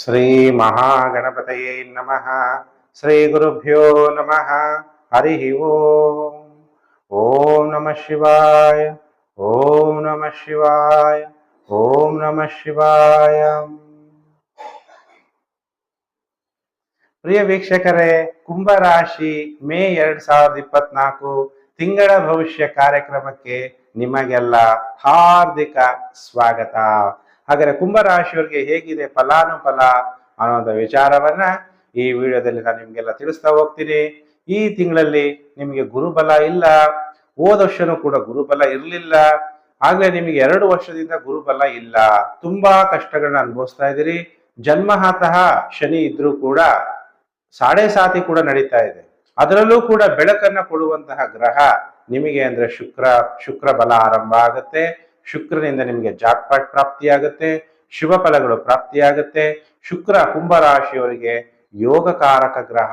ಶ್ರೀ ಮಹಾಗಣಪತಯೇ ನಮಃ ಶ್ರೀ ಗುರುಭ್ಯೋ ನಮಃ ಹರಿ ಓಂ ಓಂ ನಮಃ ಶಿವಾಯ ಓಂ ನಮಃ ಶಿವಾಯ ಓಂ ನಮಃ ಶಿವಾಯ ಪ್ರಿಯ ವೀಕ್ಷಕರೇ, ಕುಂಭರಾಶಿ ಮೇ ಎರಡ್ ಸಾವಿರದ ಇಪ್ಪತ್ನಾಲ್ಕು ತಿಂಗಳ ಭವಿಷ್ಯ ಕಾರ್ಯಕ್ರಮಕ್ಕೆ ನಿಮಗೆಲ್ಲ ಹಾರ್ದಿಕ ಸ್ವಾಗತ. ಹಾಗಾದ್ರೆ ಕುಂಭರಾಶಿಯವರಿಗೆ ಹೇಗಿದೆ ಫಲಾನುಫಲ ಅನ್ನೋದ ವಿಚಾರವನ್ನ ಈ ವಿಡಿಯೋದಲ್ಲಿ ನಾನು ನಿಮ್ಗೆಲ್ಲ ತಿಳಿಸ್ತಾ ಹೋಗ್ತೀನಿ. ಈ ತಿಂಗಳಲ್ಲಿ ನಿಮಗೆ ಗುರುಬಲ ಇಲ್ಲ. ಹೋದ ವರ್ಷನೂ ಕೂಡ ಗುರುಬಲ ಇರಲಿಲ್ಲ. ಆಗ್ಲೇ ನಿಮಗೆ ಎರಡು ವರ್ಷದಿಂದ ಗುರುಬಲ ಇಲ್ಲ. ತುಂಬಾ ಕಷ್ಟಗಳನ್ನ ಅನುಭವಿಸ್ತಾ ಇದ್ದೀರಿ. ಜನ್ಮಹಾತಃ ಶನಿ ಇದ್ರೂ ಕೂಡ ಸಾಡೆ ಸಾತಿ ಕೂಡ ನಡೀತಾ ಇದೆ. ಅದರಲ್ಲೂ ಕೂಡ ಬೆಳಕನ್ನ ಕೊಡುವಂತಹ ಗ್ರಹ ನಿಮಗೆ ಅಂದ್ರೆ ಶುಕ್ರ ಶುಕ್ರ ಬಲ ಆರಂಭ ಆಗುತ್ತೆ. ಶುಕ್ರನಿಂದ ನಿಮಗೆ ಜಾಕ್ಪಾಟ್ ಪ್ರಾಪ್ತಿಯಾಗುತ್ತೆ, ಶುಭ ಫಲಗಳು ಪ್ರಾಪ್ತಿಯಾಗುತ್ತೆ. ಶುಕ್ರ ಕುಂಭರಾಶಿಯವರಿಗೆ ಯೋಗಕಾರಕ ಗ್ರಹ,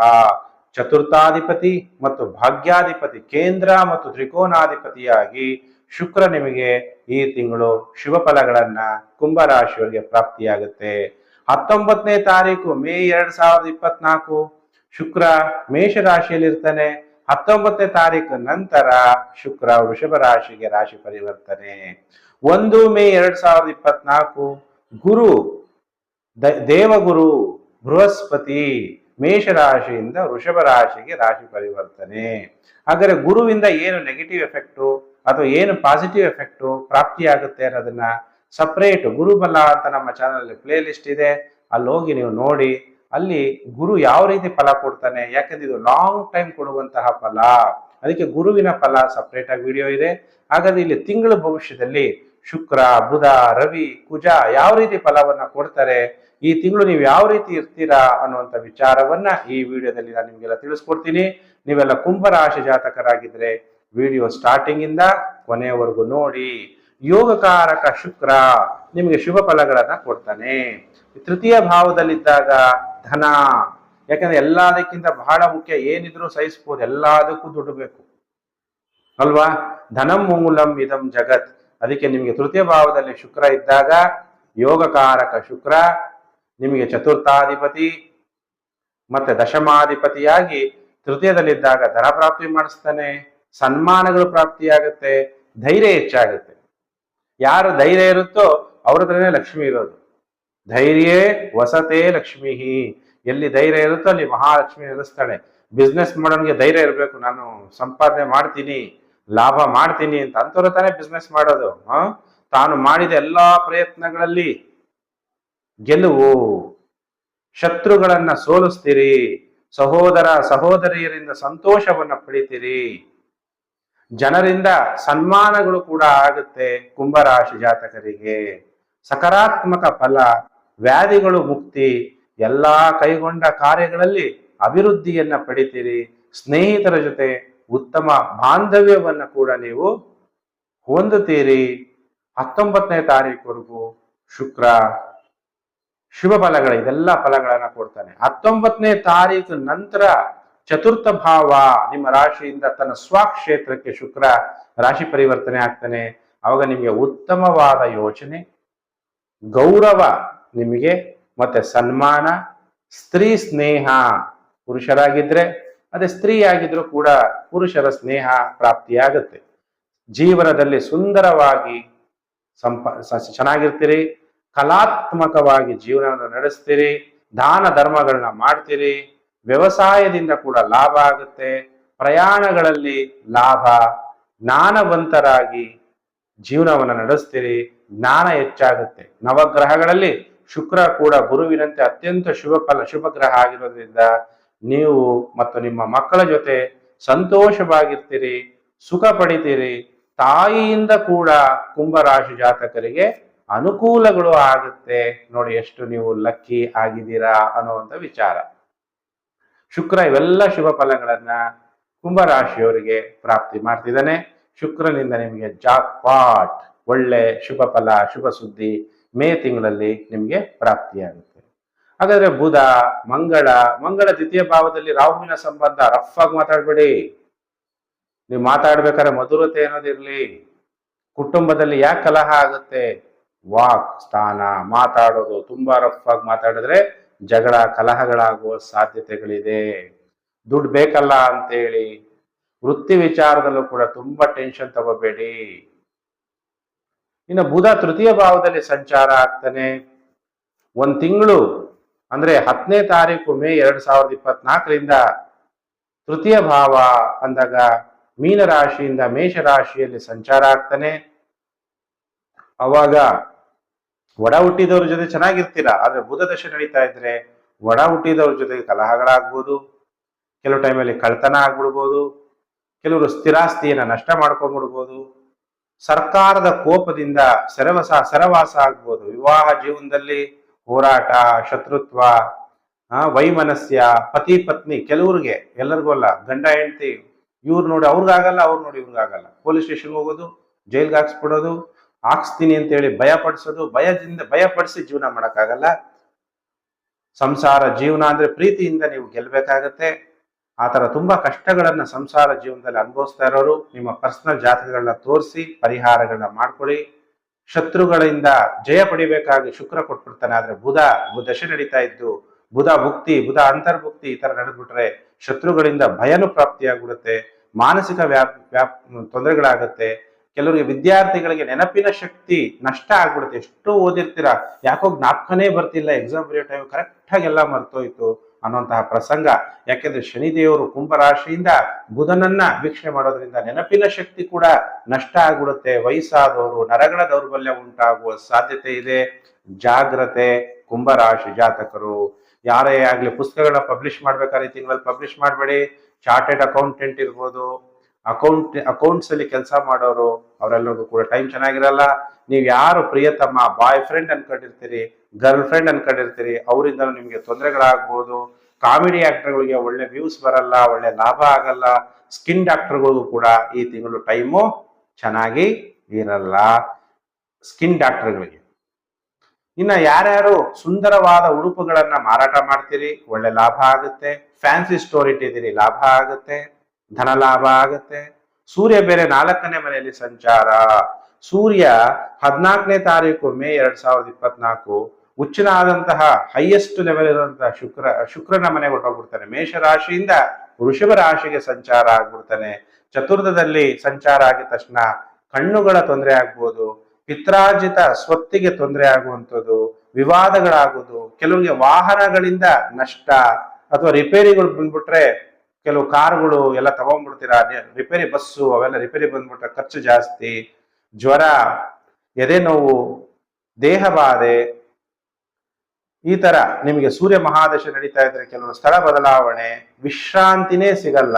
ಚತುರ್ಥಾಧಿಪತಿ ಮತ್ತು ಭಾಗ್ಯಾಧಿಪತಿ, ಕೇಂದ್ರ ಮತ್ತು ತ್ರಿಕೋನಾಧಿಪತಿಯಾಗಿ ಶುಕ್ರ ನಿಮಗೆ ಈ ತಿಂಗಳು ಶುಭ ಫಲಗಳನ್ನ ಕುಂಭರಾಶಿಯವರಿಗೆ ಪ್ರಾಪ್ತಿಯಾಗುತ್ತೆ. ಹತ್ತೊಂಬತ್ತನೇ ತಾರೀಕು ಮೇ ಎರಡ್ ಸಾವಿರದ ಇಪ್ಪತ್ನಾಲ್ಕು. ಶುಕ್ರ ಮೇಷರಾಶಿಯಲ್ಲಿ ಇರ್ತಾನೆ ಹತ್ತೊಂಬತ್ತನೇ ತಾರೀಕು ನಂತರ ಶುಕ್ರ ವೃಷಭ ರಾಶಿಗೆ ರಾಶಿ ಪರಿವರ್ತನೆ. ಒಂದು ಮೇ ಎರಡ್ ಸಾವಿರದ ಇಪ್ಪತ್ನಾಲ್ಕು, ಗುರು ದೇವಗುರು, ಬೃಹಸ್ಪತಿ, ಮೇಷರಾಶಿಯಿಂದ ವೃಷಭ ರಾಶಿಗೆ ರಾಶಿ ಪರಿವರ್ತನೆ. ಹಾಗಾದ್ರೆ ಗುರುವಿಂದ ಏನು ನೆಗೆಟಿವ್ ಎಫೆಕ್ಟು ಅಥವಾ ಏನು ಪಾಸಿಟಿವ್ ಎಫೆಕ್ಟು ಪ್ರಾಪ್ತಿಯಾಗುತ್ತೆ ಅನ್ನೋದನ್ನ ಸಪ್ರೇಟ್ ಗುರುಬಲ ಅಂತ ನಮ್ಮ ಚಾನಲ್ ಪ್ಲೇ ಲಿಸ್ಟ್ ಇದೆ. ಅಲ್ಲಿ ಹೋಗಿ ನೀವು ನೋಡಿ. ಅಲ್ಲಿ ಗುರು ಯಾವ ರೀತಿ ಫಲ ಕೊಡ್ತಾನೆ? ಯಾಕಂದ್ರೆ ಇದು ಲಾಂಗ್ ಟೈಮ್ ಕೊಡುವಂತಹ ಫಲ. ಅದಕ್ಕೆ ಗುರುವಿನ ಫಲ ಸಪ್ರೇಟ್ ಆಗಿ ವಿಡಿಯೋ ಇದೆ. ಹಾಗಾದ್ರೆ ಇಲ್ಲಿ ತಿಂಗಳ ಭವಿಷ್ಯದಲ್ಲಿ ಶುಕ್ರ, ಬುಧ, ರವಿ, ಕುಜ ಯಾವ ರೀತಿ ಫಲವನ್ನ ಕೊಡ್ತಾರೆ? ಈ ತಿಂಗಳು ನೀವು ಯಾವ ರೀತಿ ಇರ್ತೀರಾ ಅನ್ನುವಂಥ ವಿಚಾರವನ್ನ ಈ ವಿಡಿಯೋದಲ್ಲಿ ನಾನು ನಿಮಗೆಲ್ಲ ತಿಳಿಸ್ಕೊಡ್ತೀನಿ. ನೀವೆಲ್ಲ ಕುಂಭರಾಶಿ ಜಾತಕರಾಗಿದ್ರೆ ವಿಡಿಯೋ ಸ್ಟಾರ್ಟಿಂಗ್ ಇಂದ ಕೊನೆಯವರೆಗೂ ನೋಡಿ. ಯೋಗಕಾರಕ ಶುಕ್ರ ನಿಮಗೆ ಶುಭ ಫಲಗಳನ್ನ ಕೊಡ್ತಾನೆ. ತೃತೀಯ ಭಾವದಲ್ಲಿದ್ದಾಗ ಧನ. ಯಾಕಂದ್ರೆ ಎಲ್ಲದಕ್ಕಿಂತ ಬಹಳ ಮುಖ್ಯ ಏನಿದ್ರು ಸಹಿಸ್ಬೋದು, ಎಲ್ಲದಕ್ಕೂ ದುಡ್ಡು ಬೇಕು. ಅಲ್ವಾ? ಧನಂ ಮೂಲಂ ಇದಂ ಜಗತ್. ಅದಕ್ಕೆ ನಿಮಗೆ ತೃತೀಯ ಭಾವದಲ್ಲಿ ಶುಕ್ರ ಇದ್ದಾಗ ಯೋಗಕಾರಕ ಶುಕ್ರ, ನಿಮಗೆ ಚತುರ್ಥಾಧಿಪತಿ, ಮತ್ತೆ ದಶಮಾಧಿಪತಿಯಾಗಿ ತೃತೀಯದಲ್ಲಿದ್ದಾಗ ಧನ ಪ್ರಾಪ್ತಿ ಮಾಡಿಸ್ತಾನೆ, ಸನ್ಮಾನಗಳು ಪ್ರಾಪ್ತಿಯಾಗುತ್ತೆ, ಧೈರ್ಯ ಹೆಚ್ಚಾಗುತ್ತೆ. ಯಾರು ಧೈರ್ಯ ಇರುತ್ತೋ ಅವ್ರ ಲಕ್ಷ್ಮಿ ಇರೋದು. ಧೈರ್ಯ ವಸತೆ ಲಕ್ಷ್ಮೀ ಎಲ್ಲಿ ಧೈರ್ಯ ಇರುತ್ತೋ ಅಲ್ಲಿ ಮಹಾಲಕ್ಷ್ಮಿ ನೆಲೆಸ್ತಾಳೆ ಬಿಸ್ನೆಸ್ ಮಾಡೋನ್ಗೆ ಧೈರ್ಯ ಇರಬೇಕು. ನಾನು ಸಂಪಾದನೆ ಮಾಡ್ತೀನಿ, ಲಾಭ ಮಾಡ್ತೀನಿ ಅಂತ ಅಂತವ್ರು ತಾನೇ ಬಿಸ್ನೆಸ್ ಮಾಡೋದು. ತಾನು ಮಾಡಿದ ಎಲ್ಲಾ ಪ್ರಯತ್ನಗಳಲ್ಲಿ ಗೆಲುವು. ಶತ್ರುಗಳನ್ನ ಸೋಲಿಸ್ತೀರಿ. ಸಹೋದರ ಸಹೋದರಿಯರಿಂದ ಸಂತೋಷವನ್ನ ಪಡಿತೀರಿ. ಜನರಿಂದ ಸನ್ಮಾನಗಳು ಕೂಡ ಆಗುತ್ತೆ ಕುಂಭರಾಶಿ ಜಾತಕರಿಗೆ. ಸಕಾರಾತ್ಮಕ ಫಲ ವ್ಯಾಧಿಗಳು ಮುಕ್ತಿ, ಎಲ್ಲಾ ಕೈಗೊಂಡ ಕಾರ್ಯಗಳಲ್ಲಿ ಅಭಿವೃದ್ಧಿಯನ್ನ ಪಡಿತೀರಿ. ಸ್ನೇಹಿತರ ಜೊತೆ ಉತ್ತಮ ಬಾಂಧವ್ಯವನ್ನ ಕೂಡ ನೀವು ಹೊಂದುತ್ತೀರಿ. ಹತ್ತೊಂಬತ್ತನೇ ತಾರೀಕುವರೆಗೂ ಶುಕ್ರ. ಶುಭ ಫಲಗಳ, ಇದೆಲ್ಲ ಫಲಗಳನ್ನ ಕೊಡ್ತಾನೆ. ಹತ್ತೊಂಬತ್ತನೇ ತಾರೀಕು ನಂತರ ಚತುರ್ಥ ಭಾವ, ನಿಮ್ಮ ರಾಶಿಯಿಂದ ತನ್ನ ಸ್ವಕ್ಷೇತ್ರಕ್ಕೆ ಶುಕ್ರ ರಾಶಿ ಪರಿವರ್ತನೆ ಆಗ್ತಾನೆ. ಅವಾಗ ನಿಮಗೆ ಉತ್ತಮವಾದ ಯೋಚನೆ, ಗೌರವ ನಿಮಗೆ ಮತ್ತೆ ಸನ್ಮಾನ, ಸ್ತ್ರೀ ಸ್ನೇಹ, ಪುರುಷರಾಗಿದ್ರೆ, ಅದೇ ಸ್ತ್ರೀ ಆಗಿದ್ರು ಕೂಡ ಪುರುಷರ ಸ್ನೇಹ ಪ್ರಾಪ್ತಿಯಾಗುತ್ತೆ. ಜೀವನದಲ್ಲಿ ಸುಂದರವಾಗಿ ಸಂಪ ಚೆನ್ನಾಗಿರ್ತೀರಿ, ಕಲಾತ್ಮಕವಾಗಿ ಜೀವನವನ್ನು ನಡೆಸ್ತೀರಿ, ದಾನ ಧರ್ಮಗಳನ್ನ ಮಾಡ್ತೀರಿ, ವ್ಯವಸಾಯದಿಂದ ಕೂಡ ಲಾಭ ಆಗುತ್ತೆ, ಪ್ರಯಾಣಗಳಲ್ಲಿ ಲಾಭ, ಜ್ಞಾನವಂತರಾಗಿ ಜೀವನವನ್ನು ನಡೆಸ್ತೀರಿ, ಜ್ಞಾನ ಹೆಚ್ಚಾಗುತ್ತೆ. ನವಗ್ರಹಗಳಲ್ಲಿ ಶುಕ್ರ ಕೂಡ ಗುರುವಿನಂತೆ ಅತ್ಯಂತ ಶುಭ ಫಲ, ಶುಭ ಗ್ರಹ ಆಗಿರೋದ್ರಿಂದ ನೀವು ಮತ್ತು ನಿಮ್ಮ ಮಕ್ಕಳ ಜೊತೆ ಸಂತೋಷವಾಗಿರ್ತೀರಿ, ಸುಖ ಪಡಿತೀರಿ. ತಾಯಿಯಿಂದ ಕೂಡ ಕುಂಭರಾಶಿ ಜಾತಕರಿಗೆ ಅನುಕೂಲಗಳು ಆಗುತ್ತೆ. ನೋಡಿ ಎಷ್ಟು ನೀವು ಲಕ್ಕಿ ಆಗಿದ್ದೀರಾ ಅನ್ನುವಂಥ ವಿಚಾರ. ಶುಕ್ರ ಇವೆಲ್ಲ ಶುಭ ಫಲಗಳನ್ನ ಕುಂಭರಾಶಿಯವರಿಗೆ ಪ್ರಾಪ್ತಿ ಮಾಡ್ತಿದ್ದಾನೆ. ಶುಕ್ರನಿಂದ ನಿಮಗೆ ಜಾಕ್ ಪಾಟ್ ಒಳ್ಳೆ ಶುಭ ಫಲ, ಶುಭ ಸುದ್ದಿ ಮೇ ತಿಂಗಳಲ್ಲಿ ನಿಮಗೆ ಪ್ರಾಪ್ತಿಯಾಗುತ್ತೆ. ಹಾಗಾದ್ರೆ ಬುಧ, ಮಂಗಳ ಮಂಗಳ ದ್ವಿತೀಯ ಭಾವದಲ್ಲಿ ರಾಹುವಿನ ಸಂಬಂಧ ರಫ್ ಆಗಿ ಮಾತಾಡ್ಬೇಡಿ. ನೀವು ಮಾತಾಡ್ಬೇಕಾದ್ರೆ ಮಧುರತೆ ಅನ್ನೋದಿರ್ಲಿ ಕುಟುಂಬದಲ್ಲಿ ಯಾಕೆ ಕಲಹ ಆಗುತ್ತೆ? ವಾಕ್ ಸ್ಥಾನ ಮಾತಾಡೋದು ತುಂಬಾ ರಫ್ ಆಗಿ ಮಾತಾಡಿದ್ರೆ ಜಗಳ, ಕಲಹಗಳಾಗುವ ಸಾಧ್ಯತೆಗಳಿದೆ. ದುಡ್ಡು ಬೇಕಲ್ಲ ಅಂತೇಳಿ ವೃತ್ತಿ ವಿಚಾರದಲ್ಲೂ ಕೂಡ ತುಂಬಾ ಟೆನ್ಷನ್ ತಗೋಬೇಡಿ. ಇನ್ನು ಬುಧ ತೃತೀಯ ಭಾವದಲ್ಲಿ ಸಂಚಾರ ಆಗ್ತಾನೆ. ಒಂದ್ ತಿಂಗಳು, ಅಂದ್ರೆ ಹತ್ತನೇ ತಾರೀಕು ಮೇ ಎರಡ್ ಸಾವಿರದ ಇಪ್ಪತ್ನಾಲ್ಕರಿಂದ ತೃತೀಯ ಭಾವ ಅಂದಾಗ ಮೀನ ರಾಶಿಯಿಂದ ಮೇಷ ರಾಶಿಯಲ್ಲಿ ಸಂಚಾರ ಆಗ್ತಾನೆ. ಅವಾಗ ಒಡ ಹುಟ್ಟಿದವ್ರ ಜೊತೆ ಚೆನ್ನಾಗಿರ್ತೀರ? ಆದ್ರೆ ಬುಧ ದಶೆ ನಡೀತಾ ಇದ್ರೆ ಒಡ ಹುಟ್ಟಿದವ್ರ ಜೊತೆ ಕಲಹಗಳಾಗ್ಬೋದು. ಕೆಲವು ಟೈಮಲ್ಲಿ ಕಳ್ತನ ಆಗ್ಬಿಡ್ಬೋದು. ಕೆಲವರು ಸ್ಥಿರಾಸ್ತಿಯನ್ನ ನಷ್ಟ ಮಾಡ್ಕೊಂಡ್ಬಿಡ್ಬೋದು. ಸರ್ಕಾರದ ಕೋಪದಿಂದ ಸೆರವಸ ಸೆರವಾಸ ಆಗ್ಬೋದು. ವಿವಾಹ ಜೀವನದಲ್ಲಿ ಹೋರಾಟ, ಶತ್ರುತ್ವ ವೈಮನಸ್ಯ, ಪತಿ ಪತ್ನಿ ಕೆಲವ್ರಿಗೆ ಎಲ್ಲರಿಗೂ ಅಲ್ಲ, ಗಂಡ, ಹೆಂಡತಿ, ಇವ್ರು ನೋಡಿ ಅವ್ರಿಗಾಗಲ್ಲ, ಅವ್ರು ನೋಡಿ ಇವ್ರಿಗಾಗಲ್ಲ. ಪೊಲೀಸ್ ಸ್ಟೇಷನ್ಗೆ ಹೋಗೋದು, ಜೈಲ್ಗೆ ಹಾಕ್ಸ್ಬಿಡೋದು, ಹಾಕ್ಸ್ತೀನಿ ಅಂತೇಳಿ ಭಯ ಪಡಿಸೋದು, ಭಯದಿಂದ ಭಯ ಪಡಿಸಿ ಜೀವನ ಮಾಡೋಕ್ಕಾಗಲ್ಲ. ಸಂಸಾರ ಜೀವನ ಅಂದ್ರೆ ಪ್ರೀತಿಯಿಂದ ನೀವು ಗೆಲ್ಬೇಕಾಗತ್ತೆ. ಆ ಥರ ತುಂಬಾ ಕಷ್ಟಗಳನ್ನ ಸಂಸಾರ ಜೀವನದಲ್ಲಿ ಅನುಭವಿಸ್ತಾ ಇರೋರು, ನಿಮ್ಮ ಪರ್ಸನಲ್ ಜಾತಕಗಳನ್ನ ತೋರಿಸಿ, ಪರಿಹಾರಗಳನ್ನ ಮಾಡ್ಕೊಳ್ಳಿ. ಶತ್ರುಗಳಿಂದ ಜಯ ಪಡಿಬೇಕಾಗಿ ಶುಕ್ರ ಕೊಟ್ಬಿಡ್ತಾನೆ, ಆದ್ರೆ ಬುಧ ದಶೆ ನಡೀತಾ ಇದ್ದು, ಬುಧ ಭುಕ್ತಿ ಬುಧ ಅಂತರ್ಭುಕ್ತಿ ಈ ತರ ನಡೆದ್ಬಿಟ್ರೆ ಶತ್ರುಗಳಿಂದ ಭಯನೂ ಪ್ರಾಪ್ತಿಯಾಗ್ಬಿಡುತ್ತೆ, ಮಾನಸಿಕ ವ್ಯಾಪ್ ವ್ಯಾಪ್, ತೊಂದರೆಗಳಾಗುತ್ತೆ, ಕೆಲವರಿಗೆ ವಿದ್ಯಾರ್ಥಿಗಳಿಗೆ ನೆನಪಿನ ಶಕ್ತಿ ನಷ್ಟ ಆಗ್ಬಿಡುತ್ತೆ. ಎಷ್ಟು ಓದಿರ್ತೀರಾ, ಯಾಕೋ ಜ್ಞಾಪಕನೇ ಬರ್ತಿಲ್ಲ ಎಕ್ಸಾಮ್ ಬರೆಯೋ ಟೈಮ್ ಕರೆಕ್ಟ್ ಆಗಿ ಎಲ್ಲ ಮರ್ತೋಯ್ತು. ಅನ್ನುವಂತಹ ಪ್ರಸಂಗ. ಯಾಕೆಂದ್ರೆ ಶನಿದೇವರು ಕುಂಭರಾಶಿಯಿಂದ ಬುಧನನ್ನ ವೀಕ್ಷಣೆ ಮಾಡೋದ್ರಿಂದ ನೆನಪಿನ ಶಕ್ತಿ ಕೂಡ ನಷ್ಟ ಆಗ್ಬಿಡುತ್ತೆ. ವಯಸ್ಸಾದವರು, ನರಗಳ ದೌರ್ಬಲ್ಯ ಉಂಟಾಗುವ ಸಾಧ್ಯತೆ ಇದೆ. ಜಾಗ್ರತೆ, ಕುಂಭರಾಶಿ ಜಾತಕರು. ಯಾರೇ ಆಗ್ಲಿ ಪುಸ್ತಕಗಳನ್ನ ಪಬ್ಲಿಷ್ ಮಾಡ್ಬೇಕಾದ್ರೆ ತಿಂಗಳಲ್ಲಿ ಪಬ್ಲಿಷ್ ಮಾಡಬೇಡಿ. ಚಾರ್ಟೆಡ್ ಅಕೌಂಟೆಂಟ್ ಇರ್ಬೋದು. ಅಕೌಂಟ್ ಅಕೌಂಟ್ಸ್ ಅಲ್ಲಿ ಕೆಲಸ ಮಾಡೋರು, ಅವರೆಲ್ಲರಿಗೂ ಕೂಡ ಟೈಮ್ ಚೆನ್ನಾಗಿರಲ್ಲ. ನೀವು ಯಾರು ಪ್ರಿಯತಮ್ಮ ಬಾಯ್ ಫ್ರೆಂಡ್ ಅನ್ಕೊಂಡಿರ್ತೀರಿ ಗರ್ಲ್ ಫ್ರೆಂಡ್ ಅನ್ಕೊಂಡಿರ್ತೀರಿ ಅವರಿಂದ ನಿಮಗೆ ತೊಂದರೆಗಳಾಗ್ಬೋದು. ಕಾಮಿಡಿ ಆಕ್ಟರ್ಗಳಿಗೆ ಒಳ್ಳೆ ವ್ಯೂಸ್ ಬರಲ್ಲ, ಒಳ್ಳೆ ಲಾಭ ಆಗಲ್ಲ. ಸ್ಕಿನ್ ಡಾಕ್ಟರ್ಗಳಿಗೂ ಕೂಡ ಈ ತಿಂಗಳು ಟೈಮು ಚೆನ್ನಾಗಿ ಇರಲ್ಲ. ಸ್ಕಿನ್ ಡಾಕ್ಟರ್ಗಳಿಗೆ ಇನ್ನ ಯಾರ್ಯಾರು ಸುಂದರವಾದ ಉಡುಪುಗಳನ್ನ ಮಾರಾಟ ಮಾಡ್ತೀರಿ, ಒಳ್ಳೆ ಲಾಭ ಆಗುತ್ತೆ. ಫ್ಯಾನ್ಸಿ ಸ್ಟೋರ್ ಇಟ್ಟಿದ್ದೀರಿ, ಲಾಭ ಆಗುತ್ತೆ. ಧನ ಲಾಭ ಆಗುತ್ತೆ. ಸೂರ್ಯ ಬೇರೆ ನಾಲ್ಕನೇ ಮನೆಯಲ್ಲಿ ಸಂಚಾರ. ಸೂರ್ಯ ಹದಿನಾಲ್ಕನೇ ತಾರೀಕು ಮೇ ಎರಡ್ ಸಾವಿರದ ಇಪ್ಪತ್ನಾಲ್ಕು ಉಚ್ಚನಾದಂತಹ ಹೈಯೆಸ್ಟ್ ಲೆವೆಲ್ ಇರುವಂತಹ ಶುಕ್ರ, ಶುಕ್ರನ ಮನೆಗೆ ಹೊರಟೋಗ್ಬಿಡ್ತಾನೆ ಮೇಷ ರಾಶಿಯಿಂದ ವೃಷಭ ರಾಶಿಗೆ ಸಂಚಾರ ಆಗ್ಬಿಡ್ತಾನೆ. ಚತುರ್ಥದಲ್ಲಿ ಸಂಚಾರ ಆಗಿದ ತಕ್ಷಣ ಕಣ್ಣುಗಳ ತೊಂದರೆ ಆಗ್ಬೋದು, ಪಿತ್ರಾರ್ಜಿತ ಸ್ವತ್ತಿಗೆ ತೊಂದರೆ ಆಗುವಂಥದ್ದು, ವಿವಾದಗಳಾಗೋದು, ಕೆಲವರಿಗೆ ವಾಹನಗಳಿಂದ ನಷ್ಟ ಅಥವಾ ರಿಪೇರಿಗಳು ಬಂದ್ಬಿಟ್ರೆ ಕೆಲವು ಕಾರುಗಳು ಎಲ್ಲ ತಗೊಂಡ್ಬಿಡ್ತೀರಾ? ರಿಪೇರಿ ಬಸ್ಸು ಅವೆಲ್ಲ ರಿಪೇರಿ ಬಂದ್ಬಿಟ್ರೆ ಖರ್ಚು ಜಾಸ್ತಿ, ಜ್ವರ ಎದೆ ನೋವು ದೇಹ ಬಾಧೆ ಈ ತರ ನಿಮಗೆ ಸೂರ್ಯ ಮಹಾದಶ ನಡೀತಾ ಇದ್ರೆ ಕೆಲವು ಸ್ಥಳ ಬದಲಾವಣೆ, ವಿಶ್ರಾಂತಿನೇ ಸಿಗಲ್ಲ,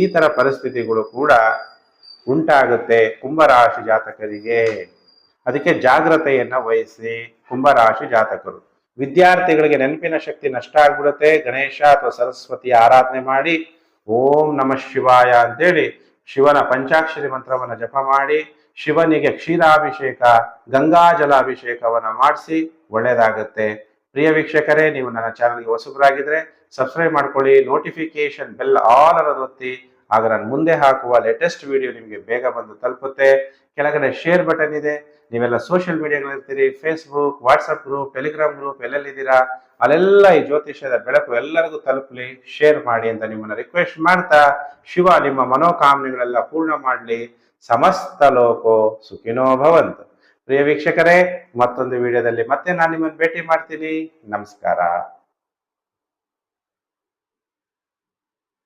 ಈ ತರ ಪರಿಸ್ಥಿತಿಗಳು ಕೂಡ ಉಂಟಾಗುತ್ತೆ ಕುಂಭರಾಶಿ ಜಾತಕರಿಗೆ. ಅದಕ್ಕೆ ಜಾಗ್ರತೆಯನ್ನ ವಹಿಸಿ ಕುಂಭರಾಶಿ ಜಾತಕರು. ವಿದ್ಯಾರ್ಥಿಗಳಿಗೆ ನೆನಪಿನ ಶಕ್ತಿ ನಷ್ಟ ಆಗ್ಬಿಡುತ್ತೆ. ಗಣೇಶ ಅಥವಾ ಸರಸ್ವತಿ ಆರಾಧನೆ ಮಾಡಿ ಓಂ ನಮ ಶಿವಾಯ ಅಂತೇಳಿ ಶಿವನ ಪಂಚಾಕ್ಷರಿ ಮಂತ್ರವನ್ನು ಜಪ ಮಾಡಿ ಶಿವನಿಗೆ ಕ್ಷೀರಾಭಿಷೇಕ, ಗಂಗಾ ಜಲಾಭಿಷೇಕವನ್ನು ಮಾಡಿಸಿ ಒಳ್ಳೇದಾಗುತ್ತೆ ಪ್ರಿಯ ವೀಕ್ಷಕರೇ, ನೀವು ನನ್ನ ಚಾನಲ್ಗೆ ಹೊಸಬರಾಗಿದ್ರೆ ಸಬ್ಸ್ಕ್ರೈಬ್ ಮಾಡ್ಕೊಳ್ಳಿ ನೋಟಿಫಿಕೇಶನ್ ಬೆಲ್ ಆಲ್ ಅನ್ನೋದು ಒತ್ತಿ, ಆಗ ನಾನು ಮುಂದೆ ಹಾಕುವ ಲೇಟೆಸ್ಟ್ ವಿಡಿಯೋ ನಿಮಗೆ ಬೇಗ ಬಂದು ತಲುಪುತ್ತೆ. ಕೆಳಗಡೆ ಶೇರ್ ಬಟನ್ ಇದೆ, ನೀವೆಲ್ಲ social ಮೀಡಿಯಾಗಳಿರ್ತೀರಿ Facebook WhatsApp group Telegram group ಎಲ್ಲೆಲ್ಲಿದ್ದೀರಾ? ಅಲ್ಲೆಲ್ಲ ಈ ಜ್ಯೋತಿಷ್ಯದ ಬೆಳಕು ಎಲ್ಲರಿಗೂ ತಲುಪಲಿ ಶೇರ್ ಮಾಡಿ ಅಂತ ನಿಮ್ಮನ್ನ ರಿಕ್ವೆಸ್ಟ್ ಮಾಡ್ತಾ, ಶಿವ ನಿಮ್ಮ ಮನೋಕಾಮನೆಗಳೆಲ್ಲ ಪೂರ್ಣ ಮಾಡಲಿ. ಸಮಸ್ತ ಲೋಕೋ ಸುಖಿನೋ ಭವಂತ. ಪ್ರಿಯ ವೀಕ್ಷಕರೇ, ಮತ್ತೊಂದು ವಿಡಿಯೋದಲ್ಲಿ ಮತ್ತೆ ನಾನು ನಿಮ್ಮನ್ನು ಭೇಟಿ ಮಾಡ್ತೀನಿ. ನಮಸ್ಕಾರ.